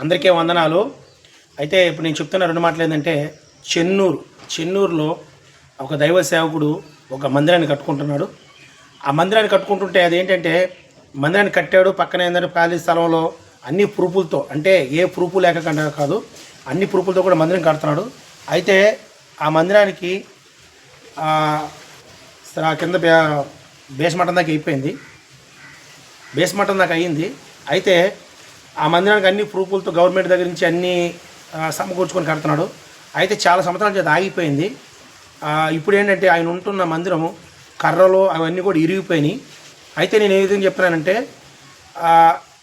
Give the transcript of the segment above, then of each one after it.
అందరికీ వందనాలు. అయితే ఇప్పుడు నేను చెప్తున్న రెండు మాటలు ఏంటంటే చెన్నూరు చెన్నూరులో ఒక దైవ సేవకుడు ఒక మందిరాన్ని కట్టుకుంటున్నాడు. ఆ మందిరాన్ని కట్టుకుంటుంటే అదేంటంటే మందిరాన్ని కట్టాడు పక్కన ఏంటంటే ఖాళీ స్థలంలో అన్ని ప్రూఫులతో అంటే ఏ ప్రూఫు లేకుండా కాదు అన్ని ప్రూఫులతో కూడా మందిరం కడుతున్నాడు. అయితే ఆ మందిరానికి కింద బేస్మఠం బేస్ దాకా అయిపోయింది. బేస్ దాకా అయ్యింది అయితే ఆ మందిరానికి అన్ని ప్రూఫ్లతో గవర్నమెంట్ దగ్గర నుంచి అన్నీ సమకూర్చుకొని కడుతున్నాడు. అయితే చాలా సంవత్సరాల చేత ఆగిపోయింది. ఇప్పుడు ఏంటంటే ఆయన ఉంటున్న మందిరము కర్రలు అవన్నీ కూడా ఇరిగిపోయినాయి. అయితే నేను ఏ విధంగా చెప్తున్నానంటే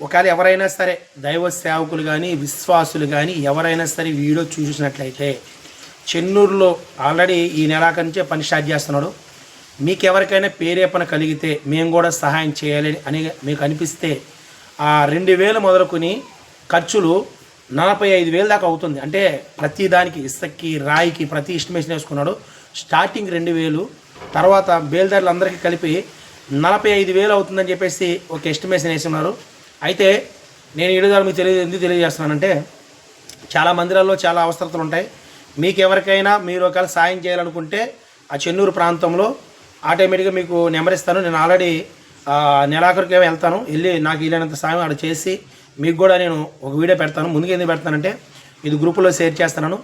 ఒకవేళ ఎవరైనా సరే దైవ సేవకులు కానీ విశ్వాసులు కానీ ఎవరైనా సరే వీడియో చూసినట్లయితే చెన్నూరులో ఆల్రెడీ ఈ నెలాఖరు నుంచే పని స్టార్ట్ చేస్తున్నాడు. మీకు ఎవరికైనా పేరేపన కలిగితే మేము కూడా సహాయం చేయాలి అని మీకు అనిపిస్తే ఆ రెండు వేలు మొదలుకొని ఖర్చులు నలభై ఐదు వేలు దాకా అవుతుంది. అంటే ప్రతి దానికి ఇసుక్కి రాయికి ప్రతి ఎస్టిమేషన్ వేసుకున్నాడు. స్టార్టింగ్ రెండు వేలు తర్వాత బేల్దారులు అందరికీ కలిపి నలభై ఐదు వేలు అవుతుందని చెప్పేసి ఒక ఎస్టిమేషన్ వేసున్నారు అయితే నేను ఈ మీకు తెలియదు ఎందుకు తెలియజేస్తున్నానంటే చాలా మందిరాల్లో చాలా అవసరతలు ఉంటాయి. మీకు ఎవరికైనా మీరు ఒకవేళ సాయం చేయాలనుకుంటే ఆ చెన్నూరు ప్రాంతంలో ఆటోమేటిక్గా మీకు నెంబర్ ఇస్తాను. నేను ఆల్రెడీ నెలాఖరుకి వెళ్తాను. వెళ్ళి నాకు వీలైనంత సాయం అక్కడ చేసి మీకు కూడా నేను ఒక వీడియో పెడతాను. ముందుకు ఎందుకు పెడతానంటే ఇది గ్రూపులో షేర్ చేస్తున్నాను.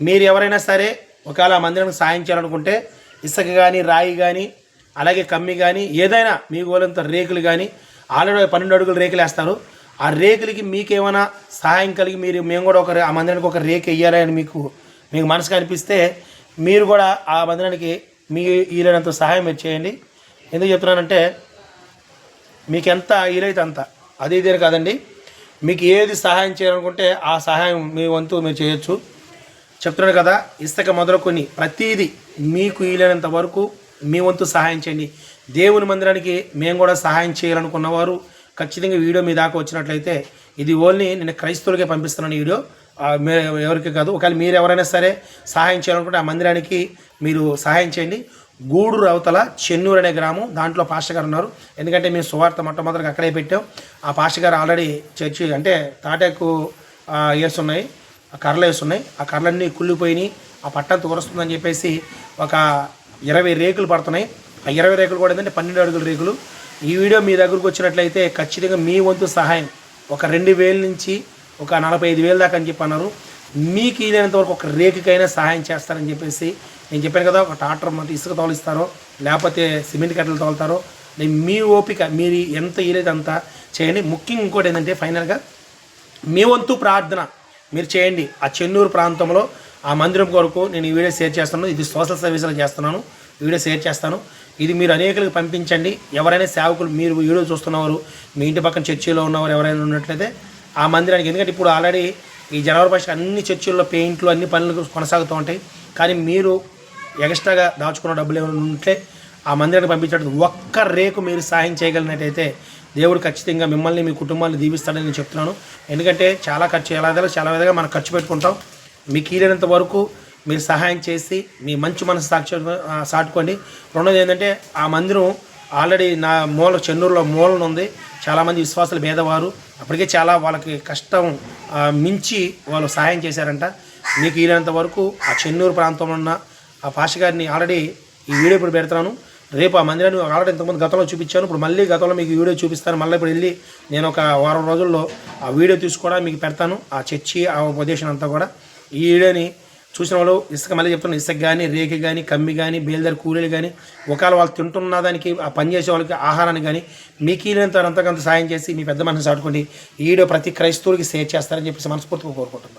మీరు ఎవరైనా సరే ఒకవేళ ఆ మందిరానికి సాయం చేయాలనుకుంటే ఇసుక కానీ రాయి కానీ అలాగే కమ్మి కానీ ఏదైనా మీకు వాళ్ళంత రేకులు కానీ ఆల్రెడీ పన్నెండు అడుగులు రేకులు వేస్తారు. ఆ రేకులకి మీకేమైనా సహాయం కలిగి మీరు మేము కూడా ఒక ఆ మందిరానికి ఒక రేకు వేయాలని మీకు మీకు మనసుకు అనిపిస్తే మీరు కూడా ఆ మందిరానికి మీ వీలైనంత సహాయం చేయండి. ఎందుకు చెప్తున్నానంటే మీకు ఎంత వీలైతే అంత. అది ఇదే కాదండి. మీకు ఏది సహాయం చేయాలనుకుంటే ఆ సహాయం మీ వంతు మీరు చేయొచ్చు. చెప్తున్నాను కదా ఇసుక మొదలుకొని ప్రతీది మీకు వీలైనంత వరకు మీ వంతు సహాయం చేయండి. దేవుని మందిరానికి మేము కూడా సహాయం చేయాలనుకున్నవారు ఖచ్చితంగా వీడియో మీ దాకా వచ్చినట్లయితే ఇది ఓన్లీ నేను క్రైస్తవులకే పంపిస్తున్నాను వీడియో. మే ఎవరికి కాదు. ఒకవేళ మీరు ఎవరైనా సరే సహాయం చేయాలనుకుంటే ఆ మందిరానికి మీరు సహాయం చేయండి. గూడూరు అవతల చెన్నూరు అనే గ్రామం. దాంట్లో పాస్టర్ గారు ఉన్నారు. ఎందుకంటే మేము సువార్త మొట్టమొదటిగా అక్కడే పెట్టాం. ఆ పాస్టర్ గారు ఆల్రెడీ చర్చి అంటే తాటాకు ఇయర్స్ ఉన్నాయి. ఆ కర్రలు వేస్తున్నాయి ఆ కర్రలన్నీ కుళ్ళిపోయినాయి. ఆ పట్టం ఉరుస్తుందని చెప్పేసి ఒక ఇరవై రేకులు పడుతున్నాయి. ఆ ఇరవై రేకులు కూడా ఏంటంటే పన్నెండు అడుగుల రేకులు. ఈ వీడియో మీ దగ్గరకు వచ్చినట్లయితే ఖచ్చితంగా మీ వంతు సహాయం. ఒక రెండు వేల నుంచి ఒక నలభై ఐదు వేలు దాకా అని చెప్పి అన్నారు. మీకు వీలైనంత వరకు ఒక రేకుకైనా సహాయం చేస్తారని చెప్పేసి నేను చెప్పాను కదా ఒక ట్రాక్టర్ మాట ఇసుక తోలిస్తారో లేకపోతే సిమెంట్ కట్టలు తోలుతారో మీ ఓపిక మీరు ఎంత వీలైతే అంత చేయండి. ముఖ్యంగా ఇంకోటి ఏంటంటే ఫైనల్గా మీ వంతు ప్రార్థన మీరు చేయండి. ఆ చెన్నూరు ప్రాంతంలో ఆ మందిరం కొరకు నేను ఈ వీడియో షేర్ చేస్తున్నాను. ఇది సోషల్ సర్వీసులు చేస్తున్నాను. వీడియో షేర్ చేస్తాను. ఇది మీరు అనేకులకు పంపించండి. ఎవరైనా సేవకులు మీరు వీడియో చూస్తున్నవారు మీ ఇంటి పక్కన చర్చిలో ఉన్నవారు ఎవరైనా ఉన్నట్లయితే ఆ మందిరానికి. ఎందుకంటే ఇప్పుడు ఆల్రెడీ ఈ జనవరి ఫస్ట్ అన్ని చర్చిల్లో పెయింట్లు అన్ని పనులు కొనసాగుతూ ఉంటాయి. కానీ మీరు ఎక్స్ట్రాగా దాచుకున్న డబ్బులు ఏమైనా ఉంటే ఆ మందిరానికి పంపించడం ఒక్క రేకు మీరు సాయం చేయగలిగినట్టయితే దేవుడు ఖచ్చితంగా మిమ్మల్ని మీ కుటుంబాన్ని దీవిస్తాడని నేను చెప్తున్నాను. ఎందుకంటే చాలా ఖర్చు ఎలా చాలా విధంగా మనం ఖర్చు పెట్టుకుంటాం. మీకు వీలైనంత వరకు మీరు సహాయం చేసి మీ మంచి మనసు సాక్షి సాటుకోండి. రెండోది ఏంటంటే ఆ మందిరం ఆల్రెడీ నా మూల చెన్నూరులో మూలన ఉంది. చాలామంది విశ్వాసులు పేదవారు అప్పటికే చాలా వాళ్ళకి కష్టం మించి వాళ్ళు సహాయం చేశారంట. మీకు వీలైనంత వరకు ఆ చెన్నూరు ప్రాంతంలో ఉన్న ఆ పాష గారిని ఆల్రెడీ ఈ వీడియో ఇప్పుడు పెడతాను. రేపు ఆ మందిరాన్ని ఆల్రెడీ ఇంతకుముందు గతంలో చూపించాను. ఇప్పుడు మళ్ళీ గతంలో మీకు వీడియో చూపిస్తాను. మళ్ళీ ఇప్పుడు వెళ్ళి నేను ఒక వారం రోజుల్లో ఆ వీడియో తీసి మీకు పెడతాను. ఆ చర్చి ఆ ఉపదేశం అంతా కూడా. ఈ వీడియోని చూసిన వాళ్ళు ఇసుక మళ్ళీ చెప్తున్నా ఇసుక కానీ రేఖ కానీ కమ్మి కానీ బేల్దారి కూలీలు కానీ ఒకవేళ వాళ్ళు తింటున్న దానికి ఆ పని చేసే వాళ్ళకి ఆహారాన్ని కానీ మీకు వీలైనంత అంతకంత సాయం చేసి మీ పెద్ద మనసు ఆడుకోండి ఈడో ప్రతి క్రైస్తవుడికి షేర్ చేస్తారని చెప్పేసి మనస్ఫూర్తిగా కోరుకుంటున్నాను